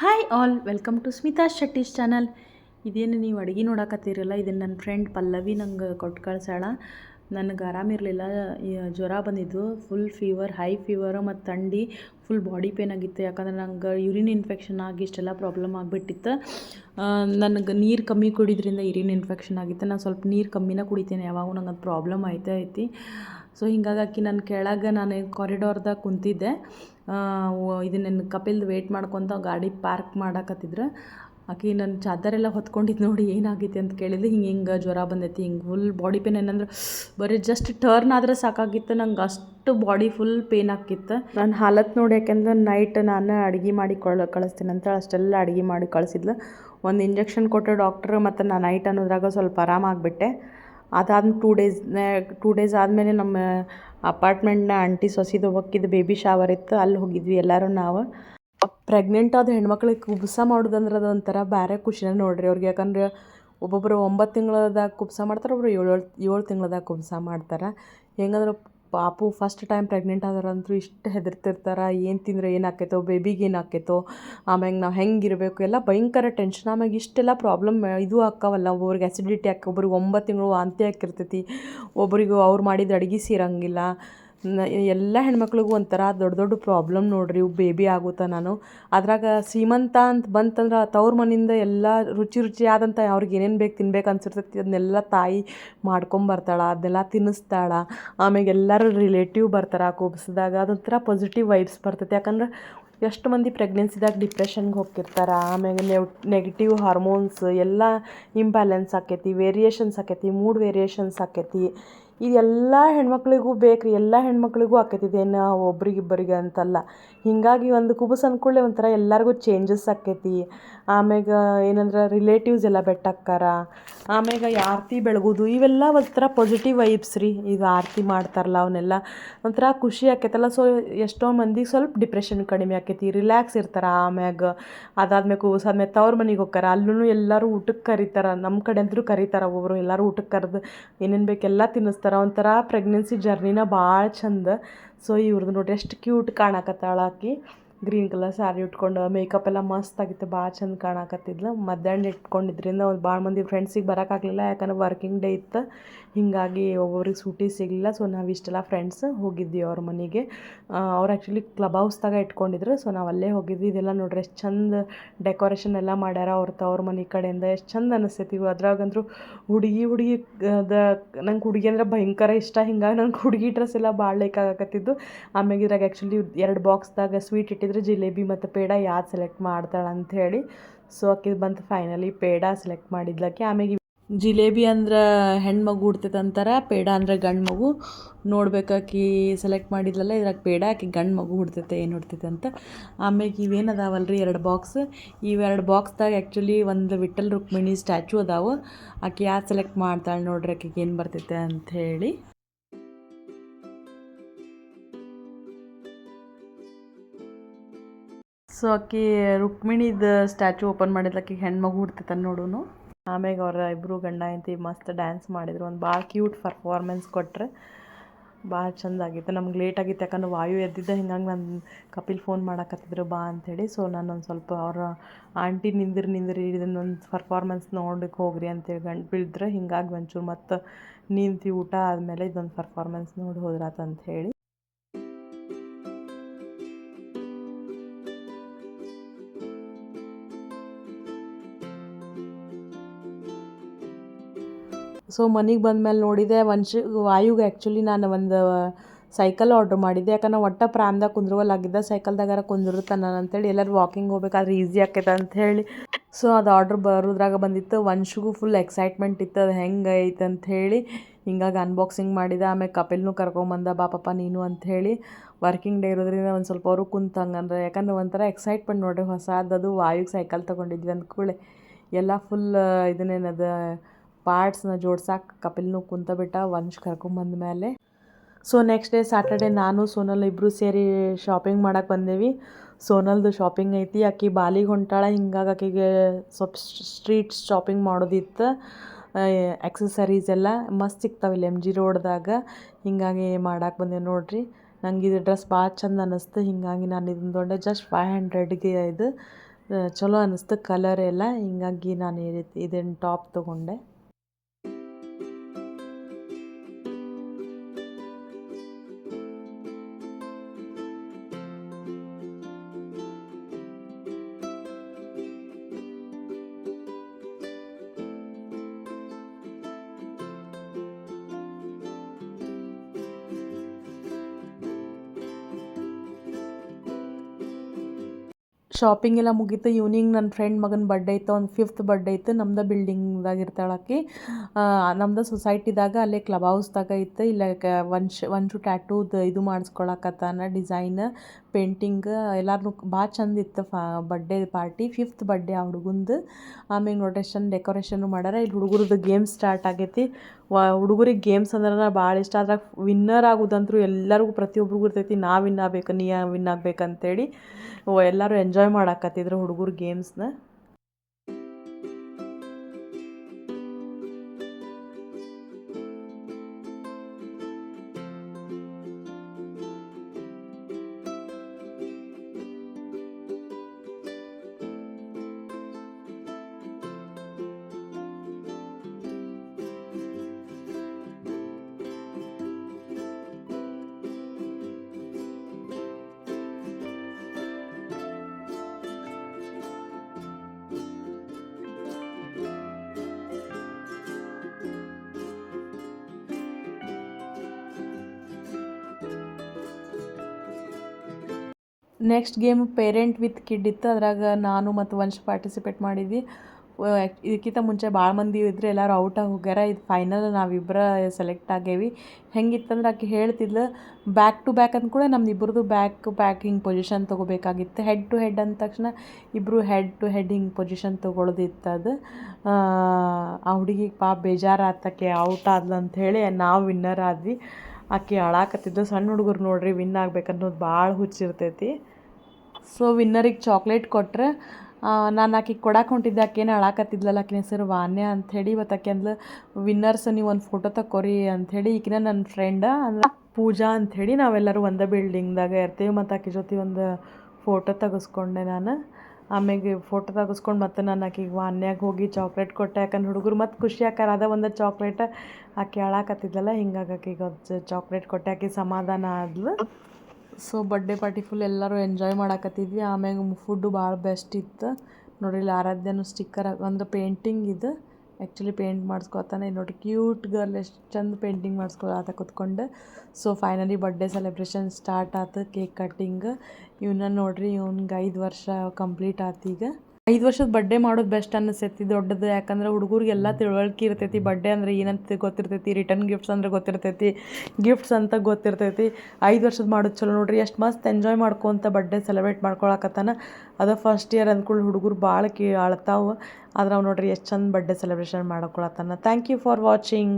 Hi all welcome to Smita Shetty's channel ಇದೇನು ನೀವು ಅಡುಗೆ ನೋಡಕತ್ತೀರಲ್ಲ, ಇದನ್ನು ನನ್ನ ಫ್ರೆಂಡ್ ಪಲ್ಲವಿ ನಂಗೆ ಕೊಟ್ಟು ಕಳ್ಸಾಳ ನನಗೆ ಆರಾಮಿರಲಿಲ್ಲ ಜ್ವರ ಬಂದಿದ್ದು. ಫುಲ್ ಫೀವರ್ ಹೈ ಫೀವರ್ ಮತ್ತು ಥಂಡಿ ಫುಲ್ ಬಾಡಿ ಪೇನ್ ಆಗಿತ್ತು. ಯಾಕಂದ್ರೆ ನಂಗೆ ಯೂರಿನ್ ಇನ್ಫೆಕ್ಷನ್ ಆಗಿ ಇಷ್ಟೆಲ್ಲ ಪ್ರಾಬ್ಲಮ್ ಆಗಿಬಿಟ್ಟಿತ್ತು. ನನಗೆ ನೀರು ಕಮ್ಮಿ ಕುಡಿದ್ರಿಂದ ಯೂರಿನ್ ಇನ್ಫೆಕ್ಷನ್ ಆಗಿತ್ತು. ನಾನು ಸ್ವಲ್ಪ ನೀರು ಕಮ್ಮಿನ ಕುಡಿತೇನೆ, ಯಾವಾಗೂ ನಂಗೆ ಅದು ಪ್ರಾಬ್ಲಮ್ ಆಯ್ತಾ ಐತಿ. ಸೊ ಹಿಂಗಾಗಿ ಆಕಿ ನನ್ನ ಕೆಳಗೆ ನಾನು ಕಾರಿಡಾರ್ದಾಗ ಕುಂತಿದ್ದೆ. ನನ್ನ ಕಪಿಲ್ದು ವೇಟ್ ಮಾಡ್ಕೊತ ಗಾಡಿ ಪಾರ್ಕ್ ಮಾಡಕತ್ತಿದ್ರು. ಆಕೆ ನನ್ನ ಚಾದರೆಲ್ಲ ಹೊತ್ಕೊಂಡಿದ್ದು ನೋಡಿ ಏನಾಗೈತಿ ಅಂತ ಕೇಳಿದ್ರೆ ಹಿಂಗೆ ಹಿಂಗೆ ಜ್ವರ ಬಂದೈತಿ, ಹಿಂಗೆ ಫುಲ್ ಬಾಡಿ ಪೇನ್ ಏನಂದ್ರೆ ಬರೀ ಜಸ್ಟ್ ಟರ್ನ್ ಆದರೆ ಸಾಕಾಗಿತ್ತು. ನಂಗೆ ಅಷ್ಟು ಬಾಡಿ ಫುಲ್ ಪೇನ್ ಆಕಿತ್ತು ನನ್ನ ಹಾಲತ್ ನೋಡಿ ಯಾಕೆಂದ್ರೆ ನೈಟ್ ನಾನು ಅಡುಗೆ ಮಾಡಿ ಕೊಳ, ಕಳಿಸ್ತೀನಿ ಅಂತ ಅಷ್ಟೆಲ್ಲ ಅಡುಗೆ ಮಾಡಿ ಕಳಿಸಿದ್ಲು. ಒಂದು ಇಂಜೆಕ್ಷನ್ ಕೊಟ್ಟ ಡಾಕ್ಟ್ರ್ ಮತ್ತು ನಾನು ನೈಟ್ ಅನ್ನೋದ್ರಾಗ ಸ್ವಲ್ಪ ಆರಾಮಾಗಿಬಿಟ್ಟೆ. ಅದಾದ ಟೂ ಡೇಸ್ ಟೂ ಡೇಸ್ ಆದಮೇಲೆ ನಮ್ಮ ಅಪಾರ್ಟ್ಮೆಂಟ್ನ ಆಂಟಿ ಸೊಸಿದು ಒಕ್ಕಿದ್ದು ಬೇಬಿ ಶಾವರ್ ಇತ್ತು. ಅಲ್ಲಿ ಹೋಗಿದ್ವಿ ಎಲ್ಲರೂ ನಾವು. ಪ್ರೆಗ್ನೆಂಟ್ ಆದ ಹೆಣ್ಮಕ್ಳಿಗೆ ಕುಬ್ಸ ಮಾಡೋದಂದ್ರೆ ಅದು ಒಂಥರ ಬೇರೆ ಖುಷಿನ ನೋಡ್ರಿ ಅವ್ರಿಗೆ. ಯಾಕಂದ್ರೆ ಒಬ್ಬೊಬ್ಬರು ಒಂಬತ್ತು ತಿಂಗಳದಾಗ ಕುಬ್ಸ ಮಾಡ್ತಾರೆ ಒಬ್ಬರು ಏಳು ಏಳು ತಿಂಗಳದಾಗ ಕುಬ್ಸ ಮಾಡ್ತಾರೆ. ಹೆಂಗಂದ್ರೆ ಪಾಪು ಫಸ್ಟ್ ಟೈಮ್ ಪ್ರೆಗ್ನೆಂಟ್ ಆದರಂತೂ ಇಷ್ಟು ಹೆದರ್ತಿರ್ತಾರೆ, ಏನು ತಿಂದರೆ ಏನು ಆಕೈತೋ ಬೇಬಿಗೆ ಏನು ಆಕೈತೋ, ಆಮ್ಯಾಗ ನಾವು ಹೆಂಗಿರಬೇಕು ಎಲ್ಲ ಭಯಂಕರ ಟೆನ್ಷನ್ ಆಮ್ಯಾಗ ಇಷ್ಟೆಲ್ಲ ಪ್ರಾಬ್ಲಮ್ ಇದು ಆಕ್ಕವಲ್ಲ, ಒಬ್ರಿಗೆ ಆ್ಯಸಿಡಿಟಿ ಆಕ, ಒಬ್ರಿಗೆ ಒಂಬತ್ತು ತಿಂಗಳು ವಾಂತಿ ಆಕಿರ್ತೈತಿ ಒಬ್ಬರಿಗೂ ಅವ್ರು ಮಾಡಿದ ಅಡುಗೆ ಸೇರಂಗಿಲ್ಲ. ಎಲ್ಲ ಹೆಣ್ಮಕ್ಳಿಗೂ ಒಂಥರ ದೊಡ್ಡ ದೊಡ್ಡ ಪ್ರಾಬ್ಲಮ್ ನೋಡ್ರಿ, ಇವು ಬೇಬಿ ಆಗುತ್ತಾ ನಾನು. ಅದ್ರಾಗ ಸೀಮಂತ ಅಂತ ಬಂತಂದ್ರೆ ತವ್ರ ಮನೆಯಿಂದ ಎಲ್ಲ ರುಚಿ ರುಚಿಯಾದಂಥ ಅವ್ರಿಗೆ ಏನೇನು ಬೇಕು ತಿನ್ಬೇಕು ಅನ್ಸಿರ್ತೈತಿ ಅದನ್ನೆಲ್ಲ ತಾಯಿ ಮಾಡ್ಕೊಂಬರ್ತಾಳೆ ಅದನ್ನೆಲ್ಲ ತಿನ್ನಿಸ್ತಾಳೆ ಆಮೇಲೆ ಎಲ್ಲರೂ ರಿಲೇಟಿವ್ ಬರ್ತಾರೆ ಕೂಬ್ಸಿದಾಗ ಅದೊಂಥರ ಪಾಸಿಟಿವ್ ವೈಬ್ಸ್ ಬರ್ತೈತಿ. ಯಾಕಂದ್ರೆ ಎಷ್ಟು ಮಂದಿ ಪ್ರೆಗ್ನೆನ್ಸಿದಾಗ ಡಿಪ್ರೆಷನ್ಗೆ ಹೋಗ್ತಿರ್ತಾರೆ ಆಮೇಲೆ ನೆವ್ ನೆಗೆಟಿವ್ ಹಾರ್ಮೋನ್ಸ್ ಎಲ್ಲ ಇಂಬ್ಯಾಲೆನ್ಸ್ ಆಕೈತಿ ವೇರಿಯೇಷನ್ಸ್ ಆಕೈತಿ ಮೂಡ್ ವೇರಿಯೇಷನ್ಸ್ ಆಕೈತಿ. ಇದೆಲ್ಲ ಹೆಣ್ಮಕ್ಳಿಗೂ ಬೇಕು ಎಲ್ಲ ಹೆಣ್ಮಕ್ಳಿಗೂ ಆಕೈತಿ ಇದೇನು ಒಬ್ರಿಗಿಬ್ಬರಿಗೆ ಅಂತಲ್ಲ. ಹೀಗಾಗಿ ಒಂದು ಕುಬುಸ್ ಅಂದ್ಕೂಡ್ಲೆ ಒಂಥರ ಎಲ್ಲರಿಗೂ ಚೇಂಜಸ್ ಆಕೈತಿ. ಆಮ್ಯಾಗ ಏನಂದ್ರೆ ರಿಲೇಟಿವ್ಸ್ ಎಲ್ಲ ಬೆಟ್ಟಾಕ್ಕಾರ, ಆಮ್ಯಾಗ ಆರತಿ ಬೆಳಗೋದು, ಇವೆಲ್ಲ ಒಂಥರ ಪಾಸಿಟಿವ್ ವೈಬ್ಸ್ ರೀ. ಈಗ ಆರತಿ ಮಾಡ್ತಾರಲ್ಲ ಅವನ್ನೆಲ್ಲ ಒಂಥರ ಖುಷಿ ಆಕೈತಲ್ಲ. ಸೊ ಎಷ್ಟೋ ಮಂದಿಗೆ ಸ್ವಲ್ಪ ಡಿಪ್ರೆಷನ್ ಕಡಿಮೆ ಆಕೈತಿ. ರಿಲ್ಯಾಕ್ಸ್ ಇರ್ತಾರೆ ಆಮ್ಯಾಗ. ಅದಾದ್ಮೇಲೆ ಕುಬುಸ್ ಆದ್ಮೇಲೆ ತವ್ರ ಮನೆಗೆ ಹೋಗ್ತಾರೆ ಅಲ್ಲೂ ಎಲ್ಲರೂ ಊಟಕ್ಕೆ ಕರೀತಾರೆ. ನಮ್ಮ ಕಡೆ ಅಂತೂ ಕರೀತಾರೆ ಒಬ್ಬೊಬ್ರು ಎಲ್ಲರೂ ಊಟಕ್ಕೆ ಕರೆದು ಏನೇನು ಬೇಕೆಲ್ಲ ತಿನ್ನಿಸ್ತಾರೆ. ಒಂಥರ ಪ್ರೆಗ್ನೆನ್ಸಿ ಜರ್ನಿನ ಭಾಳ ಚಂದ. ಸೊ ಇವ್ರದ್ದು ನೋಡ್ರಿ ಎಷ್ಟು ಕ್ಯೂಟ್ ಕಾಣಕತ್ತಾಳ ಆಕಿ. ಗ್ರೀನ್ ಕಲರ್ ಸ್ಯಾರಿ ಉಟ್ಕೊಂಡು ಮೇಕಪ್ ಎಲ್ಲ ಮಸ್ತ್ ಆಗಿತ್ತು, ಭಾಳ ಚಂದ ಕಾಣಕತ್ತಿದ್ಲು. ಮಧ್ಯಾಹ್ನ ಇಟ್ಕೊಂಡಿದ್ರಿಂದ ಒಂದು ಭಾಳ ಮಂದಿ ಫ್ರೆಂಡ್ಸಿಗೆ ಬರೋಕ್ಕಾಗಲಿಲ್ಲ ಯಾಕಂದ್ರೆ ವರ್ಕಿಂಗ್ ಡೇ ಇತ್ತು. ಹೀಗಾಗಿ ಒಬ್ಬೊಬ್ರಿಗೆ ಸೂಟಿ ಸಿಗಲಿಲ್ಲ. ಸೊ ನಾವು ಇಷ್ಟೆಲ್ಲ ಫ್ರೆಂಡ್ಸ್ ಹೋಗಿದ್ವಿ ಅವ್ರ ಮನೆಗೆ. ಅವ್ರು ಆ್ಯಕ್ಚುಲಿ ಕ್ಲಬ್ ಹೌಸ್ದಾಗ ಇಟ್ಕೊಂಡಿದ್ರು. ಸೊ ನಾವು ಅಲ್ಲೇ ಹೋಗಿದ್ವಿ. ಇದೆಲ್ಲ ನೋಡ್ರಿ ಎಷ್ಟು ಚಂದ ಡೆಕೋರೇಷನ್ ಎಲ್ಲ ಮಾಡ್ಯಾರ ಅವ್ರ ತವ್ರ ಮನೆ ಕಡೆಯಿಂದ. ಎಷ್ಟು ಚಂದ ಅನಿಸ್ತೈತಿ ಅದ್ರಾಗಂತೂ ಹುಡುಗಿ ಹುಡುಗಿ ದ, ನಂಗೆ ಹುಡುಗಿ ಅಂದ್ರೆ ಭಯಂಕರ ಇಷ್ಟ. ಹಿಂಗಾಗಿ ನಂಗೆ ಹುಡುಗಿ ಡ್ರೆಸ್ ಎಲ್ಲ ಭಾಳ ಲೈಕ್ ಆಗಕತ್ತಿದ್ದು. ಆಮ್ಯಾಗ ಇದ್ರಾಗ ಆ್ಯಕ್ಚುಲಿ ಎರಡು ಬಾಕ್ಸ್ದಾಗ ಸ್ವೀಟ್ ಇಟ್ಟಿದ್ರೆ. ಜಿಲೇಬಿ ಮತ್ತು ಪೇಡ ಯಾವ್ದು ಸೆಲೆಕ್ಟ್ ಮಾಡ್ತಾಳೆ ಹೇಳಿ. ಸೊ ಆಕೆ ಬಂತು ಫೈನಲಿ ಪೇಡ ಸೆಲೆಕ್ಟ್ ಮಾಡಿದ್ಲಕ್ಕೆ. ಆಮ್ಯಾಗ ಜಿಲೇಬಿ ಅಂದ್ರೆ ಹೆಣ್ಮಗು ಹುಡ್ತೈತೆ ಅಂತಾರೆ, ಪೇಡ ಅಂದ್ರೆ ಗಂಡು ಮಗು. ನೋಡ್ಬೇಕಾಕಿ ಸೆಲೆಕ್ಟ್ ಮಾಡಿದ್ಲಲ್ಲ, ಇದ್ರಾಗ ಪೇಡ ಆಕಿ ಗಂಡು ಮಗು ಹುಡ್ತೈತೆ, ಏನು ಹುಡ್ತೈತೆ ಅಂತ. ಆಮ್ಯಾಗ ಇವೇನು ಅದಾವಲ್ಲ ಎರಡು ಬಾಕ್ಸ್ ಇವೆರಡು ಬಾಕ್ಸ್ದಾಗ ಆ್ಯಕ್ಚುಲಿ ಒಂದು ವಿಠಲ್ ರುಕ್ಮಿಣಿ ಸ್ಟ್ಯಾಚು ಅದಾವೆ. ಆಕೆ ಯಾರು ಸೆಲೆಕ್ಟ್ ಮಾಡ್ತಾಳೆ ನೋಡ್ರಿ ಆಕೆಗೆ ಏನು ಬರ್ತೈತೆ ಅಂತ ಹೇಳಿ. ಸೊ ಆಕೆ ರುಕ್ಮಿಣಿದು ಸ್ಟ್ಯಾಚು ಓಪನ್ ಮಾಡಿದ್ಲ, ಆಕಿಗೆ ಹೆಣ್ಮಗು ಹುಡ್ತೈತೆ ನೋಡೋನು. ಆಮ್ಯಾಗ ಅವ್ರ ಇಬ್ಬರು ಗಂಡ ಹೆಂಡತಿ ಮಸ್ತ್ ಡ್ಯಾನ್ಸ್ ಮಾಡಿದ್ರು. ಒಂದು ಭಾಳ ಕ್ಯೂಟ್ ಪರ್ಫಾರ್ಮೆನ್ಸ್ ಕೊಟ್ಟರೆ ಭಾಳ ಚಂದ ಆಗಿತ್ತು. ನಮ್ಗೆ ಲೇಟ್ ಆಗಿತ್ತು. ಯಾಕಂದ್ರೆ ವಾಯು ಎದ್ದಿದ್ದ ಹಿಂಗಾಗಿ ನಾನು ಕಪಿಲ್ ಫೋನ್ ಮಾಡಕತ್ತಿದ್ರು, ಬಾ ಅಂಥೇಳಿ ಸೊ ನಾನು ಒಂದು ಸ್ವಲ್ಪ ಅವ್ರ ಆಂಟಿ ನಿಂದಿರಿ ನಿಂದಿರಿ, ಇದನ್ನೊಂದು ಪರ್ಫಾರ್ಮೆನ್ಸ್ ನೋಡಕ್ಕೆ ಹೋಗ್ರಿ ಅಂತೇಳಿ ಗಂಟು ಬೀಳಿದ್ರೆ. ಹಿಂಗಾಗಿ ಒಂಚೂರು ಮತ್ತು ನಿಂತು ಊಟ ಆದಮೇಲೆ ಇದೊಂದು ಪರ್ಫಾರ್ಮೆನ್ಸ್ ನೋಡಿ ಹೋದ್ರಾತಂಥೇಳಿ ಹೇಳಿ ಸೊ ಮನೆಗೆ ಬಂದಮೇಲೆ ನೋಡಿದೆ ವಂಶ ವಾಯುಗೆ ಆ್ಯಕ್ಚುಲಿ ನಾನು ಒಂದು ಸೈಕಲ್ ಆರ್ಡ್ರ್ ಮಾಡಿದ್ದೆ. ಯಾಕಂದ್ರೆ ಒಟ್ಟು ಪ್ರಾಮ್ದಾಗ ಕುಂದ್ರವಲ್ಲಾಗಿದ್ದ ಸೈಕಲ್ದಾಗಾರ ನಾನು ಅಂತೇಳಿ ಎಲ್ಲರೂ ವಾಕಿಂಗ್ ಹೋಗ್ಬೇಕಾದ್ರೆ ಈಸಿ ಆಕೈತೆ ಅಂಥೇಳಿ ಸೊ ಅದು ಆರ್ಡ್ರ್ ಬರೋದ್ರಾಗ ಬಂದಿತ್ತು. ವಂಶಗೂ ಫುಲ್ ಎಕ್ಸೈಟ್ಮೆಂಟ್ ಇತ್ತು, ಅದು ಹೆಂಗೆ ಐತೆ ಅಂಥೇಳಿ ಹಿಂಗಾಗಿ ಅನ್ಬಾಕ್ಸಿಂಗ್ ಮಾಡಿದೆ. ಆಮೇಲೆ ಕಪಿಲ್ನು ಕರ್ಕೊಂಬಂದ ಬಾ ನೀನು ಅಂಥೇಳಿ ವರ್ಕಿಂಗ್ ಡೇ ಇರೋದ್ರಿಂದ ಒಂದು ಸ್ವಲ್ಪ ಅವರು ಕುಂತಂಗಂದ್ರೆ, ಯಾಕಂದ್ರೆ ಒಂಥರ ಎಕ್ಸೈಟ್ಮೆಂಟ್ ನೋಡಿರಿ ಹೊಸದದು ವಾಯುಗೆ ಸೈಕಲ್ ತೊಗೊಂಡಿದ್ವಿ ಅಂದ್ಕೂಳೆ ಎಲ್ಲ ಫುಲ್ ಇದನ್ನೇನದು ಪಾರ್ಟ್ಸ್ನ ಜೋಡ್ಸಕ್ಕೆ ಕಪಿಲ್ನು ಕುಂತ ಬಿಟ್ಟ ವಂಶ್ ಕರ್ಕೊಂಬಂದ ಮೇಲೆ ಸೊ ನೆಕ್ಸ್ಟ್ ಡೇ ಸ್ಯಾಟರ್ಡೇ ನಾನು, ಸೋನಲ್ ಇಬ್ಬರು ಸೇರಿ ಶಾಪಿಂಗ್ ಮಾಡಕ್ಕೆ ಬಂದೇವಿ. ಸೋನಲ್ದು ಶಾಪಿಂಗ್ ಐತಿ, ಆಕೆ ಬಾಲಿಗೆ ಹೊಂಟಾಳ, ಹಿಂಗಾಗಿ ಆಕೆಗೆ ಸ್ವಲ್ಪ ಸ್ಟ್ರೀಟ್ ಶಾಪಿಂಗ್ ಮಾಡೋದಿತ್ತು. ಎಕ್ಸಸರೀಸ್ ಎಲ್ಲ ಮಸ್ತ್ ಸಿಗ್ತಾವಿಲ್ಲ ಎಂ ಜಿ ರೋಡ್ದಾಗ. ಹಿಂಗಾಗಿ ಮಾಡಕ್ಕೆ ಬಂದೆ ನೋಡ್ರಿ. ನಂಗೆ ಇದು ಡ್ರೆಸ್ ಭಾಳ ಚಂದ ಅನ್ನಿಸ್ತು ಹಿಂಗಾಗಿ ನಾನು ಇದನ್ನು ತೊಗೊಂಡೆ ಜಸ್ಟ್ ಫೈವ್ ಹಂಡ್ರೆಡ್ಗೆ ಇದು ಚಲೋ ಅನ್ನಿಸ್ತು ಕಲರ್ ಎಲ್ಲ. ಹಿಂಗಾಗಿ ನಾನು ಈ ರೀತಿ ಇದನ್ನು ಟಾಪ್ ತೊಗೊಂಡೆ. ಶಾಪಿಂಗ್ ಎಲ್ಲ ಮುಗೀತು. ಈವ್ನಿಂಗ್ ನನ್ನ ಫ್ರೆಂಡ್ ಮಗನ ಬರ್ಡೇ ಇತ್ತು. ಅವ್ನ ಫಿಫ್ತ್ ಬರ್ಡೇ ಇತ್ತು. ನಮ್ದು ಬಿಲ್ಡಿಂಗ್ದಾಗ ಇರ್ತಾಳೆ ಆಕಿ. ನಮ್ದು ಸೊಸೈಟಿದಾಗ ಅಲ್ಲೇ ಕ್ಲಬ್ ಹೌಸ್ದಾಗ ಇತ್ತು. ಇಲ್ಲ ಒನ್ ಶ್ ಒನ್ ಶು ಟ್ಯಾಟೂದು ಇದು ಮಾಡಿಸ್ಕೊಳಕತ್ತಾನ ಡಿಸೈನ್ ಪೇಂಟಿಂಗ್ ಎಲ್ಲಾರು ಭಾಳ ಚಂದ ಇತ್ತು ಫಾ ಬರ್ಡೇ ಪಾರ್ಟಿ ಫಿಫ್ತ್ ಬರ್ಡೇ ಆ ಹುಡುಗಂದು. ಆಮೇಲೆ ನೋಟೇಶನ್ ಡೆಕೋರೇಷನ್ ಮಾಡ್ಯಾರ. ಇಲ್ಲಿ ಹುಡುಗರದ್ದು ಗೇಮ್ ಸ್ಟಾರ್ಟ್ ಆಗೈತಿ. ವ ಹುಡುಗರಿಗೆ ಗೇಮ್ಸ್ ಅಂದ್ರೆ ಭಾಳ ಇಷ್ಟ. ಅದ್ರಾಗ ವಿನ್ನರ್ ಆಗೋದಂತೂ ಎಲ್ಲರಿಗೂ ಪ್ರತಿಯೊಬ್ರಿಗೂ ಇರ್ತೈತಿ. ನಾ ವಿನ್ ಆಗ್ಬೇಕು, ನೀ ವಿನ್ ಆಗ್ಬೇಕಂತೇಳಿ ಎಲ್ಲರೂ ಎಂಜಾಯ್ ಮಾಡಾಕತ್ತಿದ್ರು ಹುಡುಗರು ಗೇಮ್ಸ್ನ next game parent with kid ಇತ್ತು. ಅದ್ರಾಗ ನಾನು ಮತ್ತು ವಂಶ್ ಪಾರ್ಟಿಸಿಪೇಟ್ ಮಾಡಿದ್ವಿ. ಇದಕ್ಕಿಂತ ಮುಂಚೆ ಭಾಳ ಮಂದಿ ಇದ್ರೆ ಎಲ್ಲರೂ ಔಟಾಗಿ ಹೋಗ್ಯಾರ. ಇದು ಫೈನಲ್ ನಾವಿಬ್ಬರ ಸೆಲೆಕ್ಟ್ ಆಗೇವಿ ಹೆಂಗಿತ್ತಂದ್ರೆ ಆಕೆ ಹೇಳ್ತಿದ್ಲು ಬ್ಯಾಕ್ ಟು ಬ್ಯಾಕ್ ಅಂದ ಕೂಡ ನಮ್ದು ಇಬ್ಬರದು ಬ್ಯಾಕ್ ಬ್ಯಾಕ್ ಹಿಂಗೆ ಪೊಸಿಷನ್ ತೊಗೋಬೇಕಾಗಿತ್ತು. ಹೆಡ್ ಟು ಹೆಡ್ ಅಂದ ತಕ್ಷಣ ಇಬ್ಬರು ಹೆಡ್ ಟು ಹೆಡ್ ಹಿಂಗೆ ಪೊಸಿಷನ್ ತೊಗೊಳೋದಿತ್ತು ಅದು. ಆ ಹುಡುಗಿಗೆ ಪಾಪ ಬೇಜಾರಾತಕ್ಕೆ ಔಟ್ ಆದ್ಲು ಅಂಥೇಳಿ ನಾವು ವಿನ್ನರ್ ಆದ್ವಿ. ಆಕೆ ಅಳಾಕತ್ತಿದ್ದು ಸಣ್ಣ ಹುಡುಗರು ನೋಡ್ರಿ ವಿನ್ ಆಗ್ಬೇಕನ್ನೋದು ಭಾಳ ಹುಚ್ಚಿರ್ತೈತಿ. ಸೊ ವಿನ್ನರಿಗೆ ಚಾಕ್ಲೇಟ್ ಕೊಟ್ರೆ ನಾನು ಆಕಿಗೆ ಕೊಡಕ್ಕೆ ಹೊಂಟಿದ್ದೆ. ಆಕೇನು ಅಳಾಕತ್ತಿದ್ಲಲ್ಲ ಆಕಿನ ಹೆಸರು ವಾನ್ಯ ಅಂಥೇಳಿ ಇವತ್ತು ಆಕೆ ಅಂದ್ಲು ವಿನ್ನರ್ಸ್ ನೀವು ಒಂದು ಫೋಟೋ ತಕ್ಕೋರಿ ಅಂಥೇಳಿ ಈಕಿನ ನನ್ನ ಫ್ರೆಂಡ ಅಂದ್ರೆ ಪೂಜಾ ಅಂಥೇಳಿ ನಾವೆಲ್ಲರೂ ಒಂದೇ ಬಿಲ್ಡಿಂಗ್ದಾಗ ಇರ್ತೀವಿ. ಮತ್ತು ಆಕೆ ಜೊತೆ ಒಂದು ಫೋಟೋ ತೆಗೆಸ್ಕೊಂಡೆ ನಾನು. ಆಮ್ಯಾಗೆ ಫೋಟೋ ತೆಗೆಸ್ಕೊಂಡು ಮತ್ತೆ ನಾನು ಆಕೆಗೆ ವಾನ್ಯಾಗ ಹೋಗಿ ಚಾಕ್ಲೇಟ್ ಕೊಟ್ಟೆ. ಯಾಕಂದ್ರೆ ಹುಡುಗರು ಮತ್ತು ಖುಷಿ ಆಕಾರ. ಅದ ಒಂದು ಚಾಕ್ಲೇಟ ಆಕೆ ಅಳಾಕತ್ತಿದ್ಲಲ್ಲ, ಹಿಂಗಾಗಿ ಆಕೆಗೆ ಚಾಕ್ಲೇಟ್ ಕೊಟ್ಟೆ. ಆಕೆ ಸಮಾಧಾನ ಆದ್ಲು. ಸೊ ಬರ್ಡೇ ಪಾರ್ಟಿ ಫುಲ್ ಎಲ್ಲರೂ ಎಂಜಾಯ್ ಮಾಡಾಕತ್ತಿದ್ವಿ. ಆಮ್ಯಾಗ ಫುಡ್ಡು ಭಾಳ ಬೆಸ್ಟ್ ಇತ್ತು. ನೋಡ್ರಿ, ಇಲ್ಲಿ ಆರಾಧ್ಯನು ಸ್ಟಿಕ್ಕರ್ ಅಂದ್ರೆ ಪೇಂಟಿಂಗ್ ಇದು. ಆ್ಯಕ್ಚುಲಿ ಪೇಂಟ್ ಮಾಡಿಸ್ಕೊತಾನೆ. ನೋಡಿ ಕ್ಯೂಟ್ ಗರ್ಲ್ ಎಷ್ಟು ಚಂದ ಪೇಂಟಿಂಗ್ ಮಾಡಿಸ್ಕೊಳತ ಕುತ್ಕೊಂಡು. So finally birthday celebration start ಆತು ಕೇಕ್ ಕಟ್ಟಿಂಗ್ ಇವನ್ನ ನೋಡ್ರಿ, ಇವ್ನಿಗೆ ಐದು ವರ್ಷ ಕಂಪ್ಲೀಟ್ ಆತು ಈಗ. ಐದು ವರ್ಷದ ಬಡ್ಡೆ ಮಾಡೋದು ಬೆಸ್ಟ್ ಅನ್ನಿಸ್ತೈತಿ ದೊಡ್ಡದು. ಯಾಕಂದ್ರೆ ಹುಡುಗರಿಗೆಲ್ಲ ತಿಳುವಳಿಕೆ ಇರ್ತೈತಿ. ಬಡ್ಡೆ ಅಂದ್ರೆ ಏನಂತ ಗೊತ್ತಿರ್ತೈತಿ? ರಿಟರ್ನ್ ಗಿಫ್ಟ್ಸ್ ಅಂದ್ರೆ ಗೊತ್ತಿರ್ತೈತಿ. ಗಿಫ್ಟ್ಸ್ ಅಂತ ಗೊತ್ತಿರ್ತೈತಿ. ಐದು ವರ್ಷದ ಮಾಡೋದು ಚಲೋ ನೋಡ್ರಿ. ಎಷ್ಟು ಮಸ್ತ್ ಎಂಜಾಯ್ ಮಾಡ್ಕೊತ ಬಡ್ಡೆ ಸೆಲೆಬ್ರೇಟ್ ಮಾಡ್ಕೊಳಕತ್ತಾನ. ಅದು ಫಸ್ಟ್ ಇಯರ್ ಅಂದ್ಕೊಳ್ಳಿ ಹುಡುಗರು ಭಾಳ ಕೇ ಅಳ್ತಾವೆ. ಆದ್ರೆ ಅವು ನೋಡ್ರಿ ಎಷ್ಟು ಚಂದ birthday celebration ಮಾಡ್ಕೊಳತ್ತಾನ. Thank you for watching